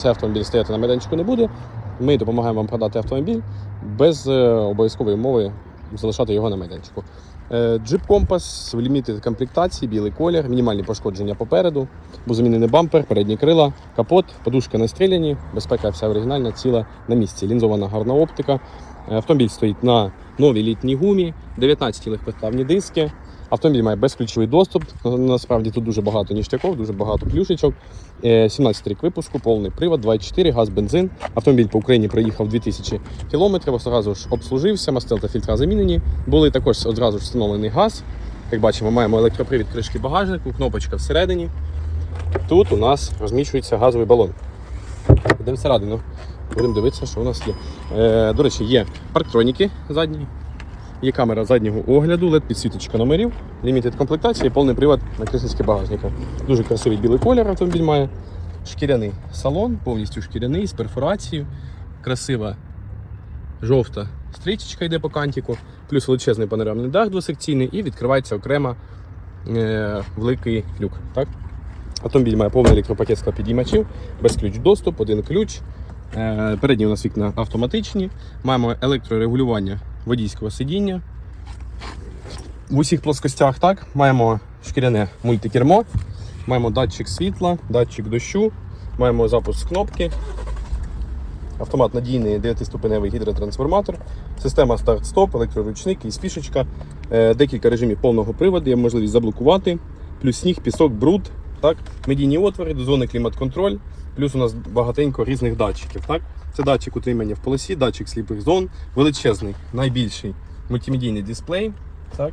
Цей автомобіль стояти на майданчику не буде. Ми допомагаємо вам продати автомобіль без е, обов'язкової умови залишати його на майданчику. Джип Компас ліміти комплектації, білий колір, мінімальні пошкодження попереду, був замінений бампер, передні крила, капот, подушка не стріляні, безпека вся оригінальна, ціла на місці. Лінзована гарна оптика. Е, Автомобіль стоїть на новій літній гумі, 19 легкосплавні диски. Автомобіль має безключовий доступ. Насправді тут дуже багато ніштяків, дуже багато плюшечок. Е, 17 рік випуску, повний привод, 2.4, газ, бензин. Автомобіль по Україні проїхав 2000 кілометрів, одразу ж обслужився, мастил та фільтра замінені. Були також одразу ж встановлений газ. Як бачимо, маємо електропривід кришки багажнику, кнопочка всередині. Тут у нас розміщується газовий балон. Йдемо всередину. Будемо дивитися, що у нас є. Е, до речі, є парктроніки задні, є камера заднього огляду, led підсвіточка номерів, лімітед комплектація і повний привод на крісельське багажника. Дуже красивий білий колір автомобіль має. Шкіряний салон, повністю шкіряний з перфорацією. Красива жовта стрічечка йде по кантику, плюс величезний панорамний дах двосекційний і відкривається окремо е, великий люк. Так? Автомобіль має повний електропакет склопідіймачів, без ключ доступ, один ключ. Е, Передні у нас вікна автоматичні. Маємо електрорегулювання водійського сидіння. В усіх плоскостях так. Маємо шкіряне мультикермо, маємо датчик світла, датчик дощу, маємо запуск кнопки. Автомат надійний 9-ступеневий гідротрансформатор, система старт-стоп, електроручник і спішечка, Е, декілька режимів повного приводу, є можливість заблокувати, плюс сніг, пісок, бруд, так? медійні отвори, дозонний клімат-контроль, плюс у нас багатенько різних датчиків. Так? Це датчик утримання в полосі, датчик сліпих зон, величезний, найбільший мультимедійний дисплей. Так?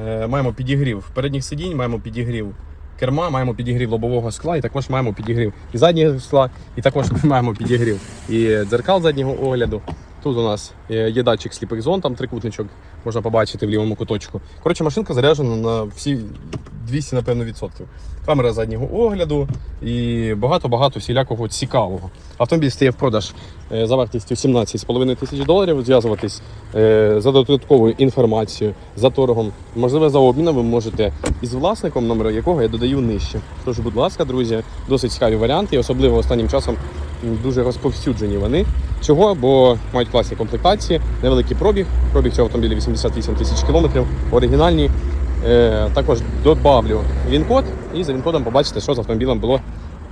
Е, маємо підігрів передніх сидінь, маємо підігрів керма, маємо підігрів лобового скла, і також маємо підігрів і заднього скла, і також маємо підігрів і дзеркал заднього огляду. Тут у нас е, є датчик сліпих зон, там трикутничок можна побачити в лівому куточку. Коротше, машинка заряджена на всі 200, напевно, відсотків. Камера заднього огляду і багато-багато всілякого цікавого. Автомобіль стає в продаж е, за вартістю 17,5 тисяч доларів. Зв'язуватись е, за додатковою інформацією, за торгом, можливо, за обміном ви можете із власником, номер якого я додаю нижче. Тож, будь ласка, друзі, досить цікаві варіанти, особливо останнім часом дуже розповсюджені вони. Чого? Бо мають класні комплектації, невеликий пробіг. Пробіг цього автомобіля 88 тисяч кілометрів, оригінальні. Е, також добавлю він-код і за він-кодом побачите, що з автомобілем було,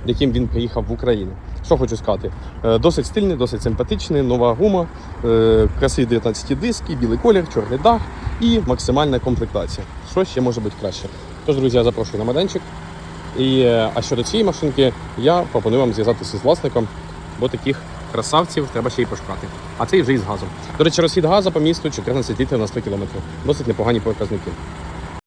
яким він приїхав в Україну. Що хочу сказати, Е, досить стильний, досить симпатичний, нова гума, е, красиві 19 диски, білий колір, чорний дах і максимальна комплектація. Що ще може бути краще? Тож, друзі, я запрошую на майданчик. І, а щодо цієї машинки, я пропоную вам зв'язатися з власником, бо таких красавців треба ще й пошукати. А це вже із газом. До речі, розхід газу по місту 14 літрів на 100 км. Досить непогані показники.